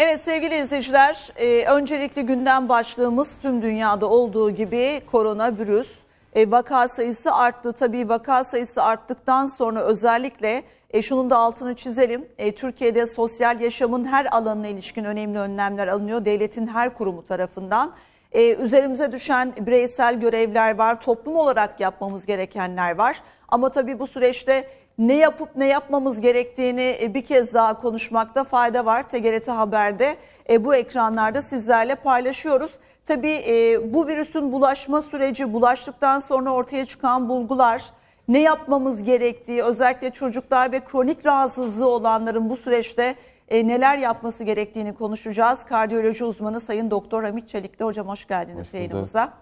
Evet sevgili izleyiciler, e, öncelikli gündem başlığımız tüm dünyada olduğu gibi koronavirüs. E, vaka sayısı arttı. Tabii vaka sayısı arttıktan sonra özellikle e, şunun da altını çizelim. E, Türkiye'de sosyal yaşamın her alanına ilişkin önemli önlemler alınıyor. Devletin her kurumu tarafından. E, üzerimize düşen bireysel görevler var. Toplum olarak yapmamız gerekenler var. Ama tabii bu süreçte ne yapıp ne yapmamız gerektiğini e, bir kez daha konuşmakta fayda var. TGRT Haber'de e, bu ekranlarda sizlerle paylaşıyoruz. Tabii e, bu virüsün bulaşma süreci, bulaştıktan sonra ortaya çıkan bulgular, ne yapmamız gerektiği, özellikle çocuklar ve kronik rahatsızlığı olanların bu süreçte e, neler yapması gerektiğini konuşacağız. Kardiyoloji uzmanı Sayın Doktor Hamit Çelikli hocam hoş geldiniz Hoş yayınımıza.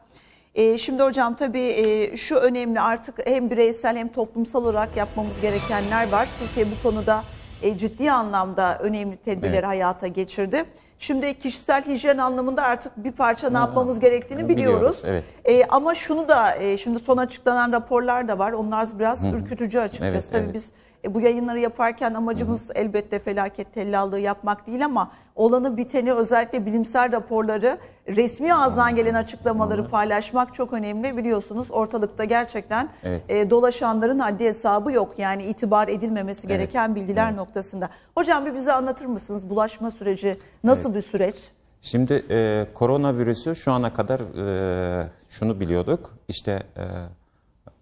E, şimdi hocam tabii e, şu önemli artık hem bireysel hem toplumsal olarak yapmamız gerekenler var. Türkiye bu konuda e, ciddi anlamda önemli tedbirleri Evet. hayata geçirdi. Şimdi kişisel hijyen anlamında artık bir parça ne yapmamız gerektiğini biliyoruz, biliyoruz. evet. E, ama şunu da e, şimdi son açıklanan raporlar da var. Onlar biraz ürkütücü açıkçası. Evet, Tabii evet. biz e, bu yayınları yaparken amacımız elbette felaket tellallığı yapmak değil ama olanı biteni özellikle bilimsel raporları resmi ağızdan gelen açıklamaları paylaşmak çok önemli. Biliyorsunuz ortalıkta gerçekten Evet. e, dolaşanların haddi hesabı yok. Yani itibar edilmemesi gereken bilgiler noktasında. Hocam bir bize anlatır mısınız bulaşma süreci nasıl bir süreç? Şimdi e, koronavirüsü şu ana kadar e, şunu biliyorduk. İşte e,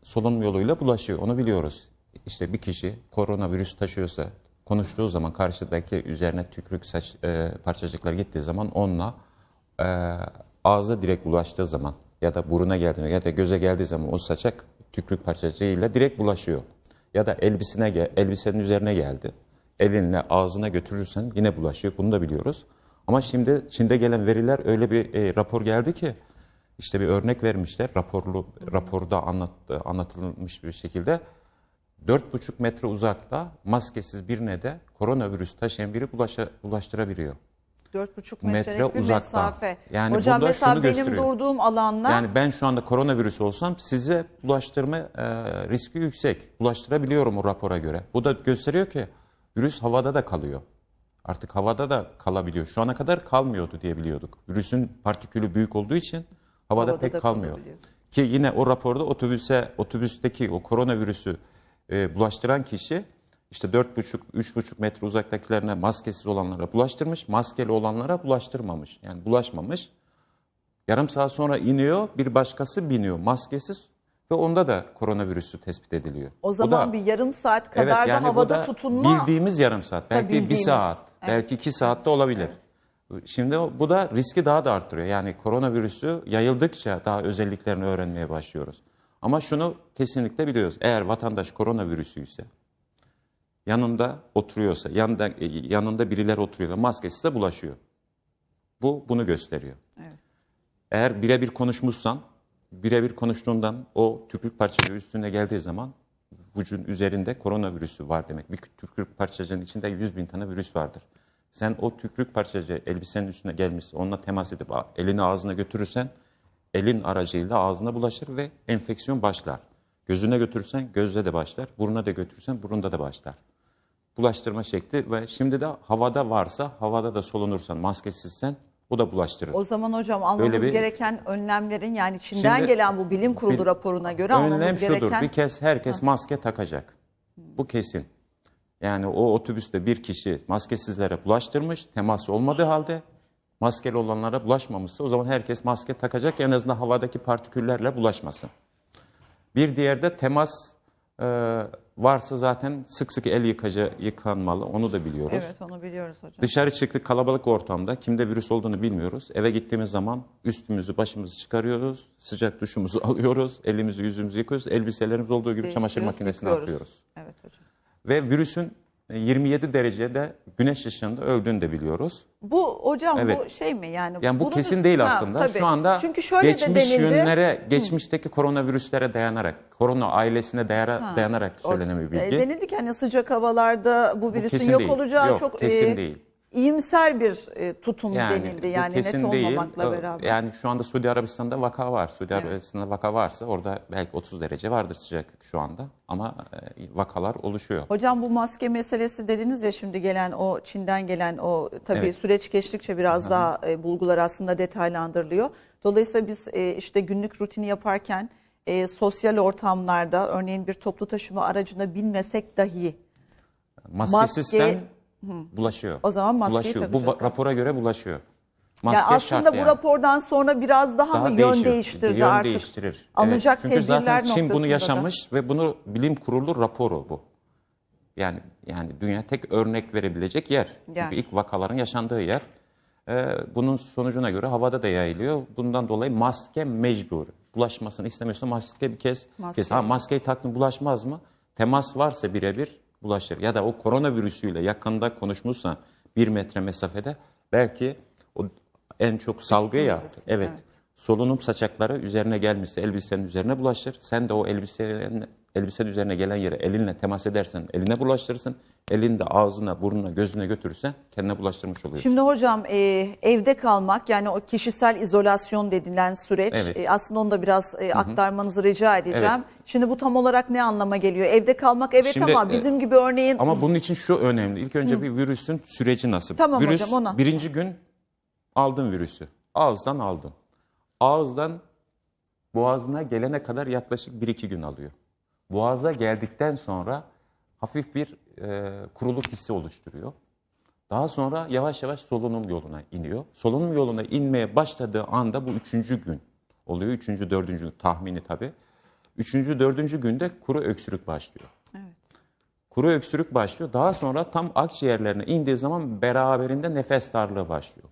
solunum yoluyla bulaşıyor. Onu biliyoruz. İşte bir kişi koronavirüs taşıyorsa konuştuğu zaman karşıdaki üzerine tükürük saç e, parçacıklar gittiği zaman onunla e, ağza direkt bulaştığı zaman ya da buruna geldiğinde ya da göze geldiği zaman o saçak tükürük parçacığıyla direkt bulaşıyor. Ya da elbisine elbisenin üzerine geldi. Elinle ağzına götürürsen yine bulaşıyor. Bunu da biliyoruz. Ama şimdi Çin'de gelen veriler öyle bir e, rapor geldi ki işte bir örnek vermişler. Raporlu raporda anlattı, anlatılmış bir şekilde 4,5 metre uzakta maskesiz birine de koronavirüs taşıyan biri bulaşa, bulaştırabiliyor. 4,5 Metre uzaktan. mesafe. Yani Hocam burada mesela şunu benim gösteriyor. durduğum alanla Yani ben şu anda koronavirüs olsam size bulaştırma e, riski yüksek. Bulaştırabiliyorum o rapora göre. Bu da gösteriyor ki virüs havada da kalıyor. Artık havada da kalabiliyor. Şu ana kadar kalmıyordu diye biliyorduk. Virüsün partikülü büyük olduğu için havada, Havada da pek kalmıyor. Ki yine o raporda otobüse otobüsteki o koronavirüsü e, bulaştıran kişi işte 4,5-3,5 metre uzaktakilerine maskesiz olanlara bulaştırmış, maskeli olanlara bulaştırmamış. Yani bulaşmamış. Yarım saat sonra iniyor, bir başkası biniyor maskesiz ve onda da koronavirüsü tespit ediliyor. o zaman da- bir yarım saat kadar Evet, da yani bu havada da tutunma Bildiğimiz yarım saat. Belki bir saat. Evet. Belki iki saatte olabilir. Şimdi o- bu da riski daha da arttırıyor. Yani koronavirüsü yayıldıkça daha özelliklerini öğrenmeye başlıyoruz. Ama şunu kesinlikle biliyoruz. Eğer vatandaş koronavirüsü ise yanında oturuyorsa, yanında, e, yanında birileri oturuyor ve maskesiz bulaşıyor. Bu bunu gösteriyor. Evet. Eğer birebir konuşmuşsan, birebir konuştuğundan o tükürük parçacığı üstüne geldiği zaman vücudun üzerinde koronavirüsü var demek. Bir tükürük parçacığının içinde 100 bin tane virüs vardır. Sen o tükürük parçacığı elbisenin üstüne gelmişse onunla temas edip elini ağzına götürürsen elin aracıyla ağzına bulaşır ve enfeksiyon başlar. Gözüne götürürsen gözde de başlar, buruna da götürürsen burunda da başlar. Bulaştırma şekli ve şimdi de havada varsa havada da solunursan maskesizsen o da bulaştırır. O zaman hocam almamız Böyle bir- gereken önlemlerin yani Çin'den Şimdi- gelen bu bilim kurulu Bir- raporuna göre almamız Önlem şudur. gereken Bir kez herkes maske takacak. Bu kesin. Yani o otobüste bir kişi maskesizlere bulaştırmış, temas olmadığı halde maskeli olanlara bulaşmamışsa o zaman herkes maske takacak en azından havadaki partiküllerle bulaşmasın. Bir diğer de temas e, varsa zaten sık sık el yıkaca, yıkanmalı onu da biliyoruz. Evet onu biliyoruz hocam. Dışarı çıktık kalabalık ortamda. Kimde virüs olduğunu bilmiyoruz. Eve gittiğimiz zaman üstümüzü başımızı çıkarıyoruz. Sıcak duşumuzu alıyoruz. Elimizi yüzümüzü yıkıyoruz. Elbiselerimiz olduğu gibi çamaşır makinesine yıkıyoruz. atıyoruz. Evet hocam. Ve virüsün 27 derecede güneş ışığında öldüğünü de biliyoruz. Bu hocam bu Evet. şey mi yani? Yani bu bunun- kesin değil Ha, aslında. tabii. Şu anda Çünkü şöyle geçmiş de denildi. yönlere, geçmişteki koronavirüslere dayanarak, korona ailesine dayara- dayanarak söylenen bir E, bilgi. denildi ki hani sıcak havalarda bu virüsün kesin yok değil. olacağı Yok, çok kesin e, değil. İyimser bir e, tutum denildi. bu Yani net kesin değil. olmamakla beraber. Yani şu anda Suudi Arabistan'da vaka var. Suudi Evet. Arabistan'da vaka varsa orada belki 30 derece vardır sıcaklık şu anda. Ama e, vakalar oluşuyor. Hocam bu maske meselesi dediniz ya şimdi gelen o Çin'den gelen o tabii Evet. süreç geçtikçe biraz daha e, bulgular aslında detaylandırılıyor. Dolayısıyla biz işte günlük rutini yaparken e, sosyal ortamlarda örneğin bir toplu taşıma aracına binmesek dahi Maskesizsen Maske- bulaşıyor. O zaman maskeyi bulaşıyor. Bu takacağız. rapora göre bulaşıyor. Maske yani aslında şart bu yani. rapordan sonra biraz daha, mı değişiyor. yön değiştirdi Yön artık? değiştirir. Alınacak evet. Çünkü zaten Çin bunu noktasında da. yaşamış ve bunu bilim kurulu raporu bu. Yani yani dünya tek örnek verebilecek yer. Yani. Çünkü ilk vakaların yaşandığı yer. Ee, bunun sonucuna göre havada da yayılıyor. Bundan dolayı maske mecbur. Bulaşmasını istemiyorsa maske bir kez Maske. kes. Ha, maskeyi taktın bulaşmaz mı? Temas varsa birebir bulaşır. Ya da o koronavirüsüyle yakında konuşmuşsa bir metre mesafede belki o en çok salgı ya. Derecesi, Evet. evet. Solunum saçakları üzerine gelmişse elbisenin üzerine bulaşır. Sen de o elbisenin, elbisenin üzerine gelen yere elinle temas edersen eline bulaştırırsın. Elini de ağzına, burnuna, gözüne götürürsen kendine bulaştırmış oluyorsun. Şimdi hocam e, evde kalmak yani o kişisel izolasyon denilen süreç Evet. e, aslında onu da biraz e, aktarmanızı rica edeceğim. Evet. Şimdi bu tam olarak ne anlama geliyor? Evde kalmak evet Şimdi, ama e, bizim gibi örneğin Ama bunun için şu önemli. İlk önce bir virüsün süreci nasıl? Tamam Virüs hocam, ona. birinci gün aldın virüsü. Ağızdan aldın. Ağızdan boğazına gelene kadar yaklaşık 1-2 gün alıyor. Boğaza geldikten sonra hafif bir e, kuruluk hissi oluşturuyor. Daha sonra yavaş yavaş solunum yoluna iniyor. Solunum yoluna inmeye başladığı anda bu üçüncü gün oluyor. Üçüncü, dördüncü tahmini tabii. Üçüncü, dördüncü günde kuru öksürük başlıyor. Kuru öksürük başlıyor. Daha sonra tam akciğerlerine indiği zaman beraberinde nefes darlığı başlıyor.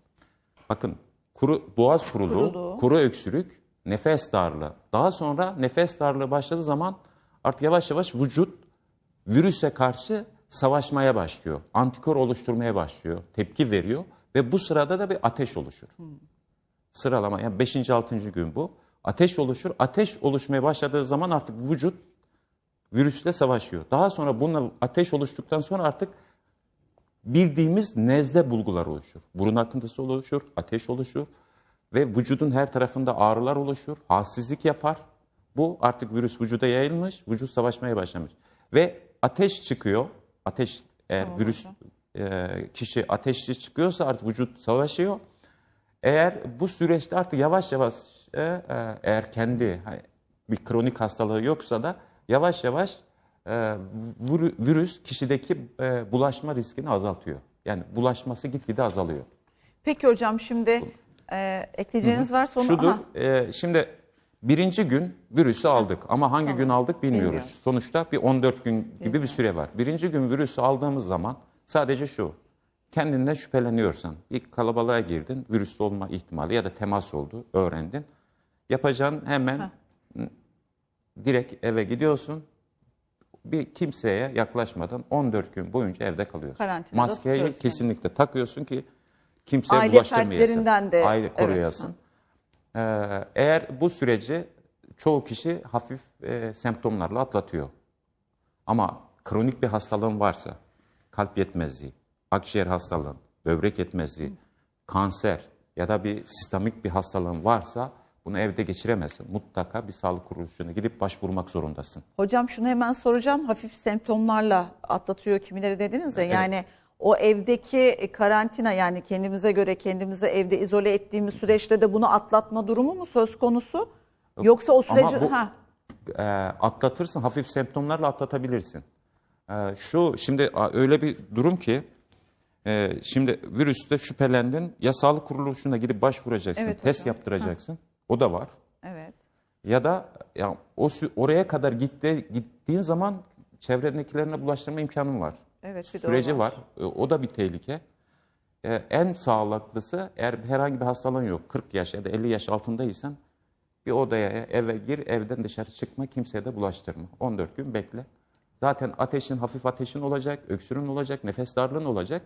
Bakın kuru boğaz kuruluğu, Kuruluğu. kuru öksürük, nefes darlığı. Daha sonra nefes darlığı başladığı zaman artık yavaş yavaş vücut virüse karşı savaşmaya başlıyor. Antikor oluşturmaya başlıyor. Tepki veriyor ve bu sırada da bir ateş oluşur. Sıralama yani 5. 6. gün bu. Ateş oluşur. Ateş oluşmaya başladığı zaman artık vücut virüsle savaşıyor. Daha sonra bununla ateş oluştuktan sonra artık bildiğimiz nezle bulgular oluşur. Burun akıntısı oluşur, ateş oluşur ve vücudun her tarafında ağrılar oluşur, halsizlik yapar. Bu artık virüs vücuda yayılmış, vücut savaşmaya başlamış. Ve ateş çıkıyor. Ateş eğer virüs e, kişi ateşli çıkıyorsa artık vücut savaşıyor. Eğer bu süreçte artık yavaş yavaş e, e, eğer kendi bir kronik hastalığı yoksa da yavaş yavaş e, virüs kişideki e, bulaşma riskini azaltıyor. Yani bulaşması gitgide azalıyor. Peki hocam şimdi e, ekleyeceğiniz varsa onu Şudur, Aha, e, şimdi birinci gün virüsü aldık ama hangi gün aldık bilmiyoruz. Bilmiyoruz. Sonuçta bir 14 gün gibi bir süre var. Birinci gün virüsü aldığımız zaman sadece şu, kendinden şüpheleniyorsan, bir kalabalığa girdin, virüslü olma ihtimali ya da temas oldu, öğrendin. Yapacağın hemen m, direkt eve gidiyorsun, bir kimseye yaklaşmadan 14 gün boyunca evde kalıyorsun. Karantinada Maskeyi kesinlikle takıyorsun ki kimseye Aile bulaştırmayasın. fertlerinden de, Aile evet, koruyasın. Ee, eğer bu süreci çoğu kişi hafif e, semptomlarla atlatıyor. Ama kronik bir hastalığın varsa, kalp yetmezliği, akciğer hastalığın, böbrek yetmezliği, kanser ya da bir sistemik bir hastalığın varsa bunu evde geçiremezsin. Mutlaka bir sağlık kuruluşuna gidip başvurmak zorundasın. hocam şunu hemen soracağım. Hafif semptomlarla atlatıyor kimileri dediniz ya. Yani o evdeki e, karantina yani kendimize göre kendimizi evde izole ettiğimiz süreçte de bunu atlatma durumu mu söz konusu? Yoksa o süreci bu- ha e, atlatırsın, hafif semptomlarla atlatabilirsin. E, şu şimdi öyle bir durum ki e, şimdi virüste şüphelendin ya sağlık kuruluşuna gidip başvuracaksın, Evet test hocam. yaptıracaksın. O da var. evet. Ya da ya o oraya kadar gitti gittiğin zaman çevrendekilerine bulaştırma imkanın var. Evet, bir Süreci var. var. E, O da bir tehlike. E, en sağlıklısı eğer herhangi bir hastalığın yok, 40 yaş ya da 50 yaş altındaysan bir odaya eve gir, evden dışarı çıkma, kimseye de bulaştırma. 14 gün bekle. Zaten ateşin, hafif ateşin olacak, öksürün olacak, nefes darlığın olacak.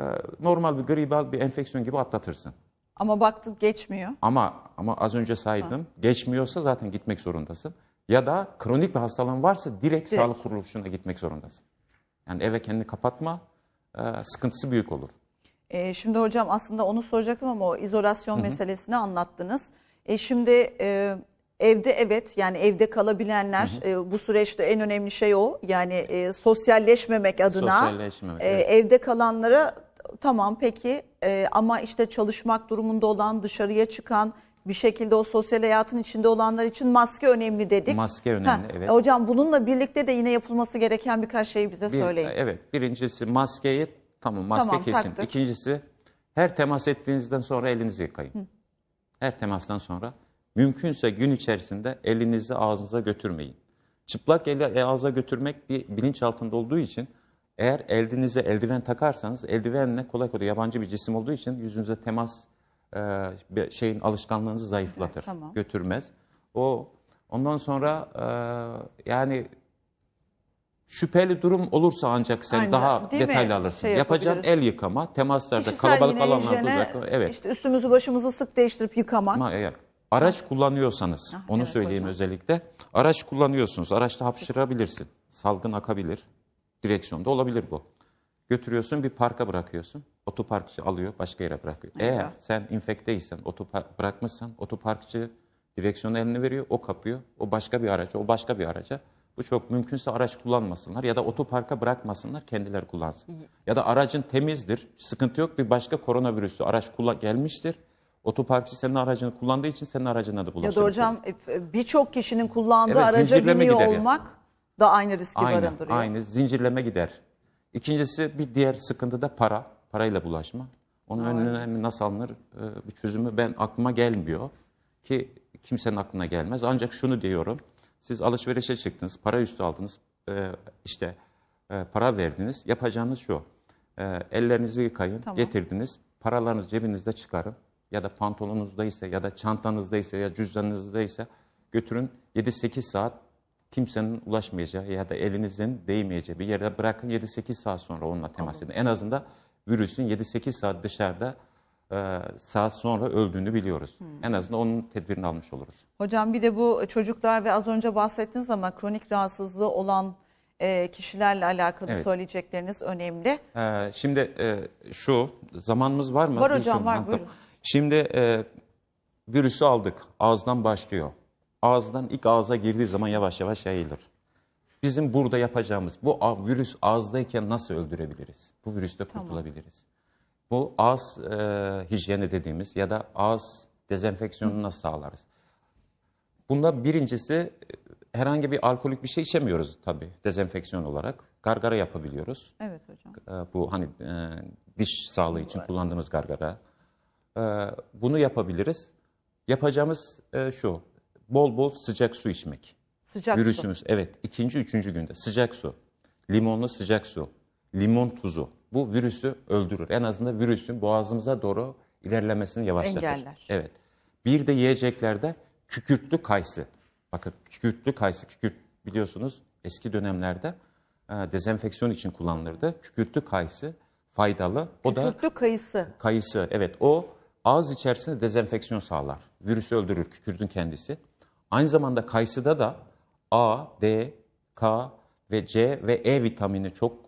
E, normal bir gribal bir enfeksiyon gibi atlatırsın. Ama baktık geçmiyor. Ama ama az önce saydım. Geçmiyorsa zaten gitmek zorundasın. Ya da kronik bir hastalığın varsa direkt, sağlık kuruluşuna gitmek zorundasın. Yani eve kendini kapatma, e, sıkıntısı büyük olur. E, şimdi hocam aslında onu soracaktım ama o izolasyon meselesini anlattınız. E, şimdi e, evde evet yani evde kalabilenler e, bu süreçte en önemli şey o. Yani e, sosyalleşmemek adına Sosyalleşmemek, e, evet. evde kalanlara tamam peki e, ama işte çalışmak durumunda olan dışarıya çıkan bir şekilde o sosyal hayatın içinde olanlar için maske önemli dedik. Maske önemli, Ha, evet. e, Hocam bununla birlikte de yine yapılması gereken birkaç şeyi bize Bir- söyleyin. Evet. Birincisi maskeyi tamam maske Tamam, kesin. taktık. İkincisi her temas ettiğinizden sonra elinizi yıkayın. Her temastan sonra mümkünse gün içerisinde elinizi ağzınıza götürmeyin. Çıplak eli e, ağza götürmek bir bilinç altında olduğu için eğer elinize eldiven takarsanız eldivenle kolay kolay yabancı bir cisim olduğu için yüzünüze temas e, şeyin alışkanlığınızı zayıflatır. Evet, tamam. Götürmez. O ondan sonra e, yani şüpheli durum olursa ancak sen Aynen, daha mi? detaylı alırsın. Şey Yapacağın el yıkama, temaslarda, Kişisel kalabalık alanlarda uzak. Evet. işte üstümüzü başımızı sık değiştirip yıkamak. Ama eğer araç kullanıyorsanız, Ah, onu evet söyleyeyim hocam. özellikle. Araç kullanıyorsunuz, araçta hapşırabilirsin. Salgın akabilir. Direksiyonda olabilir bu. Götürüyorsun bir parka bırakıyorsun. Otoparkçı alıyor başka yere bırakıyor. Eğer Eyvah. sen infekteysen, otopark bırakmışsan otoparkçı direksiyonu eline veriyor, o kapıyor. O başka bir araca, o başka bir araca. Bu çok mümkünse araç kullanmasınlar ya da otoparka bırakmasınlar, kendileri kullansın. Ya da aracın temizdir, sıkıntı yok bir başka koronavirüsü araç kullan gelmiştir. Otoparkçı senin aracını kullandığı için senin aracına da Ya bulaşır. da hocam e, birçok kişinin kullandığı Evet, araca biniyor ya. olmak da aynı riski Aynı, barındırıyor. aynı zincirleme gider. İkincisi bir diğer sıkıntı da para, parayla bulaşma. Onun önüne nasıl alınır e, bir çözümü ben aklıma gelmiyor ki kimsenin aklına gelmez. Ancak şunu diyorum, siz alışverişe çıktınız, para üstü aldınız, e, işte e, para verdiniz. Yapacağınız şu, e, ellerinizi yıkayın, Tamam. getirdiniz, paralarınızı cebinizde çıkarın ya da pantolonunuzdaysa ya da çantanızdaysa ya cüzdanınızdaysa götürün 7-8 saat kimsenin ulaşmayacağı ya da elinizin değmeyeceği bir yere bırakın 7-8 saat sonra onunla temas edin. En azından virüsün 7-8 saat dışarıda e, saat sonra öldüğünü biliyoruz. En azından onun tedbirini almış oluruz. Hocam bir de bu çocuklar ve az önce bahsettiniz ama kronik rahatsızlığı olan e, kişilerle alakalı Evet. söyleyecekleriniz önemli. Ee, şimdi e, şu zamanımız var mı? Var hocam, var, Ha, buyurun. Şimdi e, virüsü aldık. Ağızdan başlıyor. Ağızdan ilk ağza girdiği zaman yavaş yavaş yayılır. Bizim burada yapacağımız bu virüs ağızdayken nasıl öldürebiliriz? Bu virüste kurtulabiliriz. Bu ağız e, hijyeni dediğimiz ya da ağız dezenfeksiyonunu nasıl sağlarız? Bunda birincisi e, herhangi bir alkolik bir şey içemiyoruz tabii dezenfeksiyon olarak. Gargara yapabiliyoruz. Evet hocam. E, bu hani e, diş sağlığı için kullandığımız gargara. E, bunu yapabiliriz. Yapacağımız e, şu, bol bol sıcak su içmek. Sıcak su. Virüsümüz, evet ikinci, üçüncü günde sıcak su, limonlu sıcak su, limon tuzu bu virüsü öldürür. En azından virüsün boğazımıza doğru ilerlemesini yavaşlatır. Engeller. Evet. Bir de yiyeceklerde kükürtlü kayısı. Bakın kükürtlü kayısı, kükürt biliyorsunuz eski dönemlerde e, dezenfeksiyon için kullanılırdı. Kükürtlü kayısı faydalı. O da Kürklü kayısı. Kayısı evet o ağız içerisinde dezenfeksiyon sağlar. Virüsü öldürür kükürdün kendisi. Aynı zamanda kayısıda da A, D, K ve C ve E vitamini çok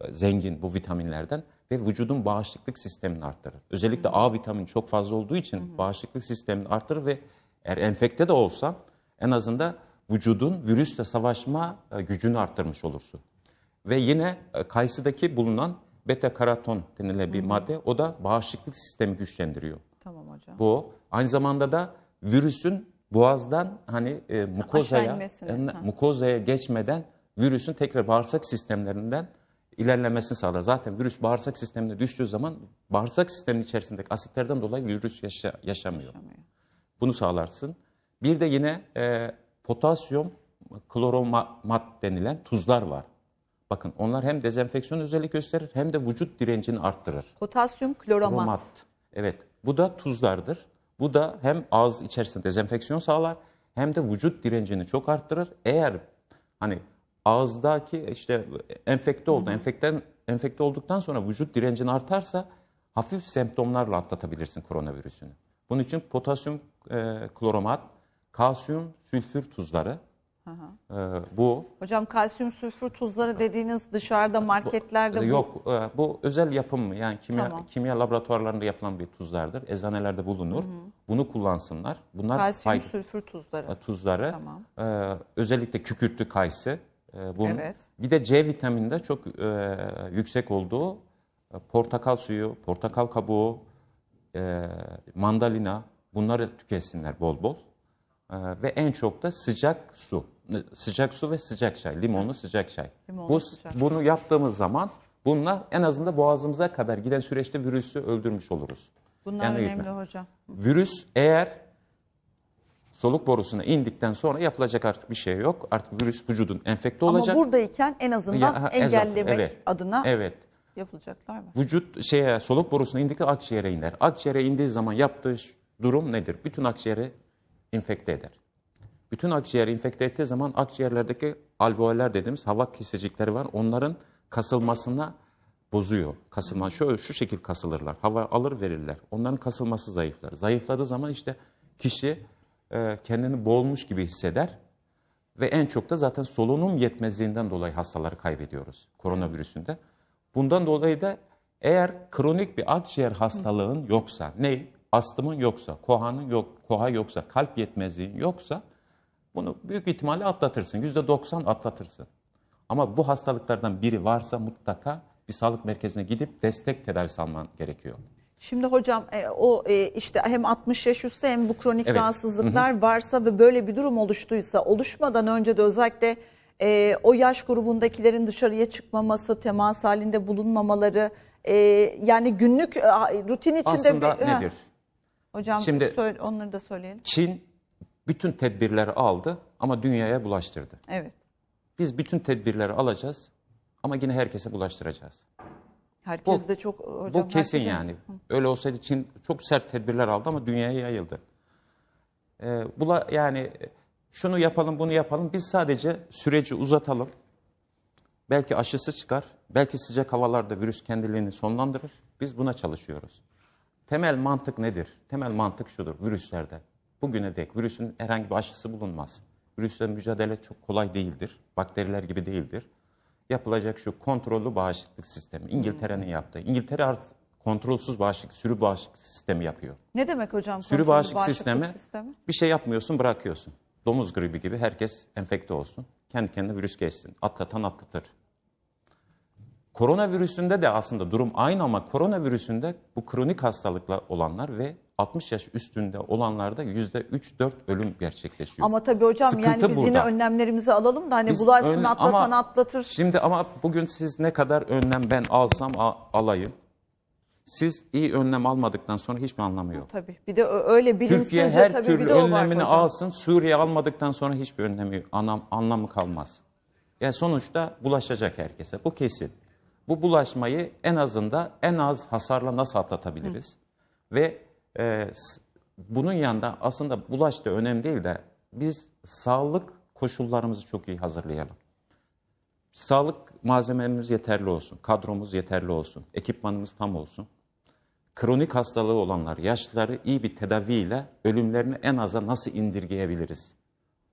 e, zengin bu vitaminlerden ve vücudun bağışıklık sistemini arttırır. Özellikle A vitamini çok fazla olduğu için bağışıklık sistemini arttırır ve eğer enfekte de olsan en azından vücudun virüsle savaşma e, gücünü arttırmış olursun. Ve yine e, kayısıdaki bulunan beta karaton denilen bir madde o da bağışıklık sistemi güçlendiriyor. Tamam hocam. Bu aynı zamanda da virüsün boğazdan hani e, mukozaya en- ha. mukozaya geçmeden virüsün tekrar bağırsak sistemlerinden ilerlemesini sağlar. Zaten virüs bağırsak sistemine düştüğü zaman bağırsak sistemin içerisindeki asitlerden dolayı virüs yaşa- yaşamıyor. Yaşamıyor. Bunu sağlarsın. Bir de yine e, potasyum kloromat denilen tuzlar var. Bakın onlar hem dezenfeksiyon özellik gösterir hem de vücut direncini arttırır. Potasyum kloramat. Kromat. Evet. Bu da tuzlardır. Bu da hem ağız içerisinde dezenfeksiyon sağlar hem de vücut direncini çok arttırır. Eğer hani ağızdaki işte enfekte oldu, enfekten enfekte olduktan sonra vücut direncin artarsa hafif semptomlarla atlatabilirsin koronavirüsünü. Bunun için potasyum e, kloromat, kalsiyum sülfür tuzları Ee, bu Hocam kalsiyum sülfür tuzları dediğiniz dışarıda marketlerde bu- yok e, bu özel yapım yani kimya Tamam. kimya laboratuvarlarında yapılan bir tuzlardır. Eczanelerde bulunur. Bunu kullansınlar. Bunlar kalsiyum fayda sülfür tuzları. tuzları. Tamam. Ee, özellikle kükürtlü kayısı. e, bunun. Evet. Bir de C vitamininde çok e, yüksek olduğu e, portakal suyu, portakal kabuğu, e, mandalina bunları tüketsinler bol bol. E, ve en çok da sıcak su. Sıcak su ve sıcak çay, limonlu sıcak çay. Limonlu Bu, sıcak. Bunu yaptığımız zaman bununla en azından boğazımıza kadar giden süreçte virüsü öldürmüş oluruz. Bunlar Yani önemli gitme. hocam. Virüs eğer soluk borusuna indikten sonra yapılacak artık bir şey yok. Artık virüs vücudun enfekte olacak. Ama buradayken en azından Ya, ha, ezat, engellemek evet. adına Evet. yapılacaklar var. Vücut şeye soluk borusuna indikçe akciğere iner. Akciğere indiği zaman yaptığı ş- durum nedir? Bütün akciğeri infekte eder. Bütün akciğeri infekte ettiği zaman akciğerlerdeki alveoller dediğimiz hava kesicikleri var. Onların kasılmasına bozuyor. Kasılma şöyle şu şekil kasılırlar. Hava alır verirler. Onların kasılması zayıflar. Zayıfladığı zaman işte kişi e, kendini boğulmuş gibi hisseder. Ve en çok da zaten solunum yetmezliğinden dolayı hastaları kaybediyoruz koronavirüsünde. Bundan dolayı da eğer kronik bir akciğer hastalığın yoksa, ne? Astımın yoksa, kohanın yok, koha yoksa, kalp yetmezliğin yoksa bunu büyük ihtimalle atlatırsın. %90 atlatırsın. Ama bu hastalıklardan biri varsa mutlaka bir sağlık merkezine gidip destek tedavisi alman gerekiyor. Şimdi hocam e, o e, işte hem 60 yaş üstü hem bu kronik Evet. rahatsızlıklar varsa ve böyle bir durum oluştuysa oluşmadan önce de özellikle e, o yaş grubundakilerin dışarıya çıkmaması, temas halinde bulunmamaları e, yani günlük e, rutin içinde Aslında bir- nedir? Hocam Şimdi- söyle- onları da söyleyelim. Çin bütün tedbirleri aldı ama dünyaya bulaştırdı. Evet. Biz bütün tedbirleri alacağız ama yine herkese bulaştıracağız. Herkes Bu- de çok hocam Bu kesin herkesin- yani. Öyle olsaydı Çin çok sert tedbirler aldı ama dünyaya yayıldı. Ee, bula yani şunu yapalım bunu yapalım biz sadece süreci uzatalım. Belki aşısı çıkar. Belki sıcak havalarda virüs kendiliğini sonlandırır. Biz buna çalışıyoruz. Temel mantık nedir? Temel mantık şudur virüslerde. Bugüne dek virüsün herhangi bir aşısı bulunmaz. Virüsle mücadele çok kolay değildir. Bakteriler gibi değildir. Yapılacak şu kontrollü bağışıklık sistemi. İngiltere'nin yaptığı. İngiltere artık kontrolsüz bağışıklık, sürü bağışıklık sistemi yapıyor. Ne demek hocam? Sürü bağışıklık bağışıklık sistemi, sistemi? bir şey yapmıyorsun bırakıyorsun. Domuz gribi gibi herkes enfekte olsun. Kendi kendine virüs geçsin. Atlatan atlatır. Koronavirüsünde de aslında durum aynı ama koronavirüsünde bu kronik hastalıkla olanlar ve 60 yaş üstünde olanlarda %3-4 ölüm gerçekleşiyor. Ama tabii hocam yani Sıkıntı biz burada. yine önlemlerimizi alalım da hani Biz bulaşsın ön- atlatan ama atlatır. Şimdi ama bugün siz ne kadar önlem ben alsam a- alayım. Siz iyi önlem almadıktan sonra hiçbir anlamı yok. Tabii. Bir de öyle bilimsizce Türkiye her tabii türlü bir de önlemini alsın. Suriye almadıktan sonra hiçbir önlemi anlam, anlamı kalmaz. Yani sonuçta bulaşacak herkese. Bu kesin. Bu bulaşmayı en azında en az hasarla nasıl atlatabiliriz? Ve e, bunun yanında aslında bulaş da önemli değil de biz sağlık koşullarımızı çok iyi hazırlayalım. Sağlık malzememiz yeterli olsun, kadromuz yeterli olsun, ekipmanımız tam olsun. Kronik hastalığı olanlar, yaşlıları iyi bir tedaviyle ölümlerini en aza nasıl indirgeyebiliriz?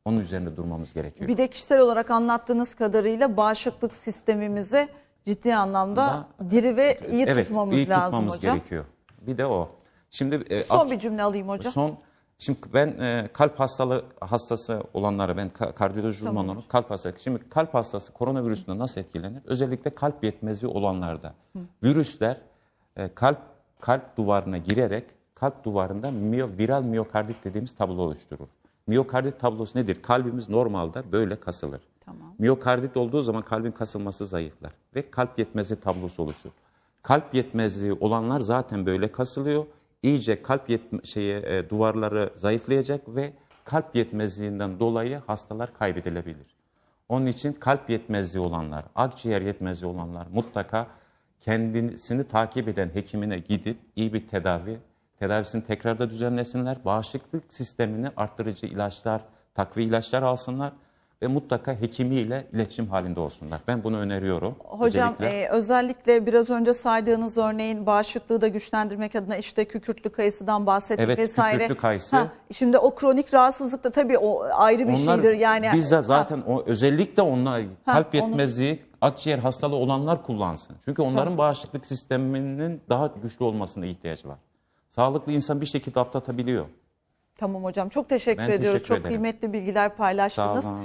Onun üzerinde durmamız gerekiyor. Bir de kişisel olarak anlattığınız kadarıyla bağışıklık sistemimizi ciddi anlamda diri ve iyi evet, tutmamız iyi lazım tutmamız hocam. gerekiyor. Bir de o. Şimdi e, Son bir cümle alayım hocam. Son şimdi ben e, kalp hastalığı hastası olanlara ben ka- kardiyoloji Tamam uzmanıyım. Kalp hastası. Şimdi kalp hastası koronavirüsünden nasıl etkilenir? Özellikle kalp yetmezliği olanlarda. Virüsler e, kalp kalp duvarına girerek kalp duvarında miyo, viral miyokardit dediğimiz tablo oluşturur. Miyokardit tablosu nedir? Kalbimiz normalde böyle kasılır. Tamam. Miyokardit olduğu zaman kalbin kasılması zayıflar ve kalp yetmezliği tablosu oluşur. Kalp yetmezliği olanlar zaten böyle kasılıyor. İyice kalp yetme, şeye, e, duvarları zayıflayacak ve kalp yetmezliğinden dolayı hastalar kaybedilebilir. Onun için kalp yetmezliği olanlar, akciğer yetmezliği olanlar mutlaka kendisini takip eden hekimine gidip iyi bir tedavi, tedavisini tekrar da düzenlesinler. Bağışıklık sistemini arttırıcı ilaçlar, takviye ilaçlar alsınlar ve mutlaka hekimiyle iletişim halinde olsunlar. Ben bunu öneriyorum. Hocam Özellikle- e, özellikle biraz önce saydığınız örneğin bağışıklığı da güçlendirmek adına işte kükürtlü kayısıdan bahsettik Evet, vesaire. kükürtlü kayısı. şimdi o kronik rahatsızlık da tabii o ayrı bir Onlar şeydir. Yani bizzat zaten o özellikle onlar kalp onu- yetmezliği, akciğer hastalığı olanlar kullansın. Çünkü onların bağışıklık sisteminin daha güçlü olmasına ihtiyaç var. Sağlıklı insan bir şekilde atlatabiliyor. Tamam hocam çok teşekkür Ben ediyoruz. teşekkür çok ederim. kıymetli bilgiler paylaştınız. Sağ olun.